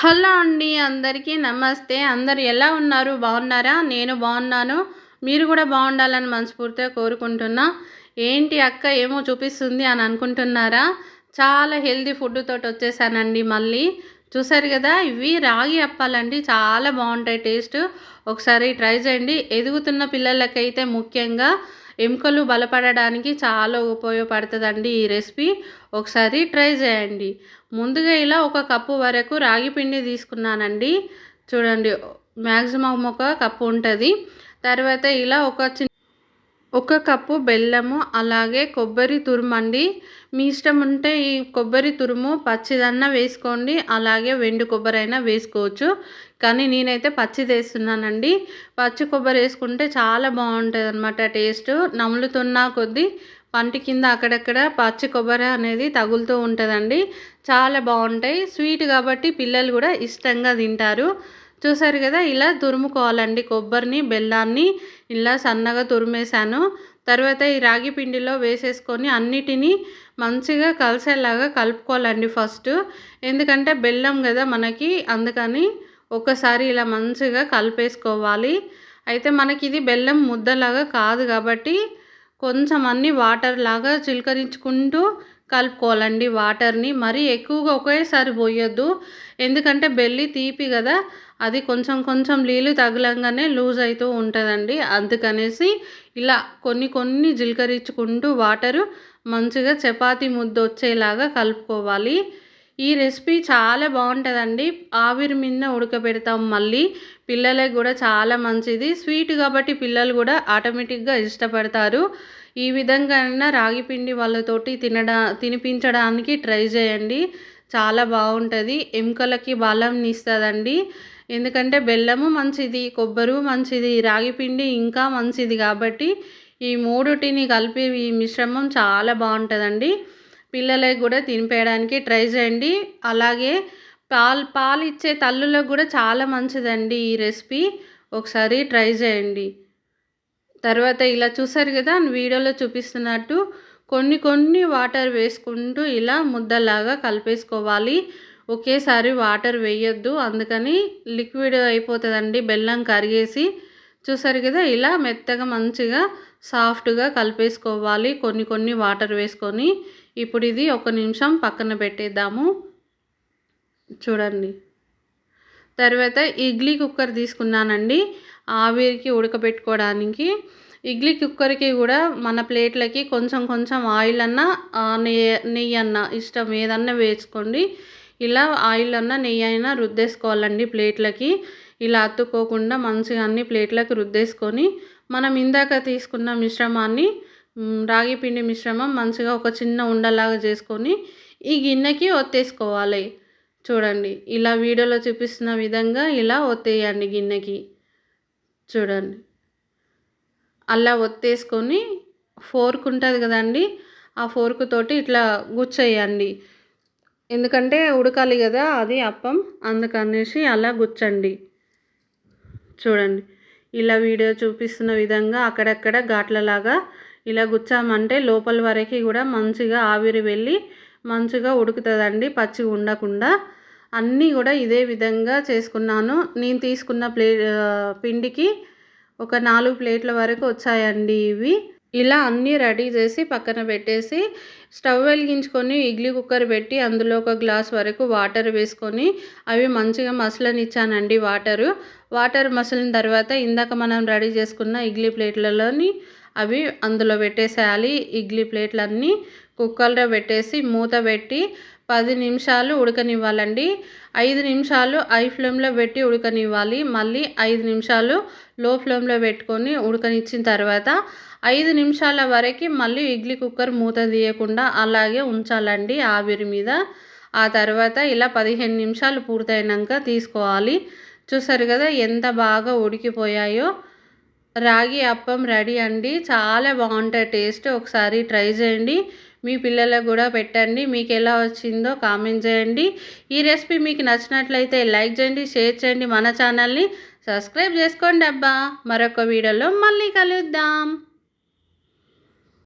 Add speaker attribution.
Speaker 1: Hello అండి అందరికీ నమస్తే. అందరు ఎలా ఉన్నారు? బాగున్నారా? నేను బాగున్నాను. మీరు కూడా బాగుండాలని మనస్ఫూర్తిగా కోరుకుంటున్నా. ఏంటి అక్క ఏమో చూపిస్తుంది అని అనుకుంటున్నారా? చాలా హెల్దీ ఫుడ్ తోటి వచ్చేసానండి మళ్ళీ. చూసారు కదా ఇవి రాగి అప్పాలండి. చాలా బాగుంటాయి టేస్ట్. ఒకసారి ట్రై చేయండి. ఎదుగుతున్న పిల్లలకైతే ముఖ్యంగా ఎముకలు బలపడడానికి చాలా ఉపయోగపడుతుందండి ఈ రెసిపీ. ఒకసారి ట్రై చేయండి. ముందుగా ఇలా ఒక కప్పు వరకు రాగి పిండి తీసుకున్నానండి. చూడండి మ్యాక్సిమం ఒక కప్పు ఉంటుంది. తర్వాత ఇలా ఒక చిన్న ఒక కప్పు బెల్లము అలాగే కొబ్బరి తురుమండి మీ ఇష్టం ఉంటే ఈ కొబ్బరి తురుము పచ్చిదన్నా వేసుకోండి. అలాగే వెండు కొబ్బరి అయినా వేసుకోవచ్చు. కానీ నేనైతే పచ్చిది వేస్తున్నానండి పచ్చి కొబ్బరి వేసుకుంటే చాలా బాగుంటుంది అనమాట టేస్ట్. నములుతున్నా కొద్దీ పంటి కింద అక్కడక్కడ పచ్చి కొబ్బరి అనేది తగులుతూ ఉంటుందండి. చాలా బాగుంటాయి. స్వీట్ కాబట్టి పిల్లలు కూడా ఇష్టంగా తింటారు. చూసారు కదా ఇలా తురుముకోవాలండి కొబ్బరిని బెల్లాన్ని ఇలా సన్నగా తురిమేశాను. తర్వాత ఈ రాగి పిండిలో వేసేసుకొని అన్నిటినీ మంచిగా కలిసేలాగా కలుపుకోవాలండి ఫస్ట్. ఎందుకంటే బెల్లం కదా మనకి అందుకని ఒకసారి ఇలా మంచిగా కలిపేసుకోవాలి. అయితే మనకి ఇది బెల్లం ముద్దలాగా కాదు కాబట్టి కొంచెం అన్ని వాటర్ లాగా చిలకరించుకుంటూ కలుపుకోవాలండి వాటర్ని. మరీ ఎక్కువగా ఒకేసారి పోయొద్దు. ఎందుకంటే బెల్లి తీపి కదా అది కొంచెం కొంచెం నీళ్ళు తగలంగానే లూజ్ అవుతూ ఉంటుందండి. అందుకనేసి ఇలా కొన్ని కొన్ని జీలకరించుకుంటూ వాటరు మంచిగా చపాతి ముద్ద వచ్చేలాగా కలుపుకోవాలి. ఈ రెసిపీ చాలా బాగుంటుందండి. ఆవిరి మీద ఉడకబెడతాం మళ్ళీ. పిల్లలకు కూడా చాలా మంచిది. స్వీట్ కాబట్టి పిల్లలు కూడా ఆటోమేటిక్గా ఇష్టపడతారు. ఈ విధంగా రాగి పిండి వాళ్ళతోటి తినడా తినిపించడానికి ట్రై చేయండి. చాలా బాగుంటుంది. ఎముకలకి బలం ఇస్తుందండి ఎందుకంటే బెల్లము మంచిది కొబ్బరి మంచిది రాగి పిండి ఇంకా మంచిది కాబట్టి ఈ మూడుటిని కలిపి ఈ మిశ్రమం చాలా బాగుంటుందండి. పిల్లలకి కూడా తినిపేయడానికి ట్రై చేయండి. అలాగే పాలు పాలు ఇచ్చే తల్లులకు కూడా చాలా మంచిదండి ఈ రెసిపీ. ఒకసారి ట్రై చేయండి. తర్వాత ఇలా చూసారు కదా వీడియోలో చూపిస్తున్నట్టు కొన్ని కొన్ని వాటర్ వేసుకుంటూ ఇలా ముద్దలాగా కలిపేసుకోవాలి. ఒకేసారి వాటర్ వేయొద్దు. అందుకని లిక్విడ్ అయిపోతుందండి. బెల్లం కరిగేసి చూసారు కదా ఇలా మెత్తగా మంచిగా సాఫ్ట్గా కలిపేసుకోవాలి. కొన్ని కొన్ని వాటర్ వేసుకొని ఇప్పుడు ఇది ఒక నిమిషం పక్కన పెట్టేద్దాము. చూడండి. తర్వాత ఇడ్లీ కుక్కర్ తీసుకున్నానండి. ఆవిరికి ఉడకబెట్టుకోవడానికి. ఇడ్లీ కుక్కర్కి కూడా మన ప్లేట్లకి కొంచెం కొంచెం ఆయిల్ అన్న నెయ్యి నెయ్యి అన్న ఇష్టం ఏదన్నా వేసుకోండి. ఇలా ఆయిల్ అన్నా నెయ్యి అయినా రుద్దేసుకోవాలండి ప్లేట్లకి. ఇలా అత్తుకోకుండా మంచిగా అన్ని ప్లేట్లకు రుద్దేసుకొని మనం ఇందాక తీసుకున్న మిశ్రమాన్ని రాగి పిండి మిశ్రమం మంచిగా ఒక చిన్న ఉండలాగా చేసుకొని ఈ గిన్నెకి ఒత్తేసుకోవాలి. చూడండి ఇలా వీడియోలో చూపిస్తున్న విధంగా ఇలా ఒత్తేయండి గిన్నెకి. చూడండి అలా ఒత్తేసుకొని ఫోర్క్ ఉంటుంది కదండి ఆ ఫోర్క్ తోటి ఇట్లా గుచ్చేయండి. ఎందుకంటే ఉడకాలి కదా అది అప్పం. అందుకనేసి అలా గుచ్చండి. చూడండి. ఇలా వీడియో చూపిస్తున్న విధంగా అక్కడక్కడ ఘాట్లలాగా ఇలా గుచ్చామంటే లోపల వరకు కూడా మంచిగా ఆవిరి వెళ్ళి మంచిగా ఉడుకుతుందండి పచ్చి ఉండకుండా. అన్నీ కూడా ఇదే విధంగా చేసుకున్నాను. నేను తీసుకున్న ప్లే పిండికి ఒక నాలుగు ప్లేట్ల వరకు వచ్చాయండి ఇవి. ఇలా అన్నీ రెడీ చేసి పక్కన పెట్టేసి స్టవ్ వెలిగించుకొని ఇడ్లీ కుక్కర్ పెట్టి అందులో ఒక గ్లాస్ వరకు వాటర్ వేసుకొని అవి మంచిగా మసలనిచ్చానండి వాటరు. వాటర్ మసలిన తర్వాత ఇందాక మనం రెడీ చేసుకున్న ఇడ్లీ ప్లేట్లలోని అవి అందులో పెట్టేసేయాలి. ఇడ్లీ ప్లేట్లన్నీ కుక్కర్లో పెట్టేసి మూత పెట్టి పది నిమిషాలు ఉడకనివ్వాలండి. ఐదు నిమిషాలు ఐ ఫ్లేమ్లో పెట్టి ఉడకనివ్వాలి. మళ్ళీ ఐదు నిమిషాలు లో ఫ్లేమ్లో పెట్టుకొని ఉడకనిచ్చిన తర్వాత ఐదు నిమిషాల వరకు మళ్ళీ ఇడ్లీ కుక్కర్ మూత తీయకుండా అలాగే ఉంచాలండి ఆవిరి మీద. ఆ తర్వాత ఇలా పదిహేను నిమిషాలు పూర్తయినాక తీసుకోవాలి. చూసారు కదా ఎంత బాగా ఉడికిపోయాయో. రాగి అప్పం రెడీ అండి. చాలా బాగుంటుంది టేస్ట్ ఒకసారి ట్రై చేయండి. మీ పిల్లలకు కూడా పెట్టండి. మీకు ఎలా వచ్చిందో కామెంట్ చేయండి. ఈ రెసిపీ మీకు నచ్చినట్లయితే లైక్ చేయండి షేర్ చేయండి. మన ఛానల్ని సబ్స్క్రైబ్ చేసుకోండి అబ్బా. మరొక వీడియోలో మళ్ళీ కలుద్దాం.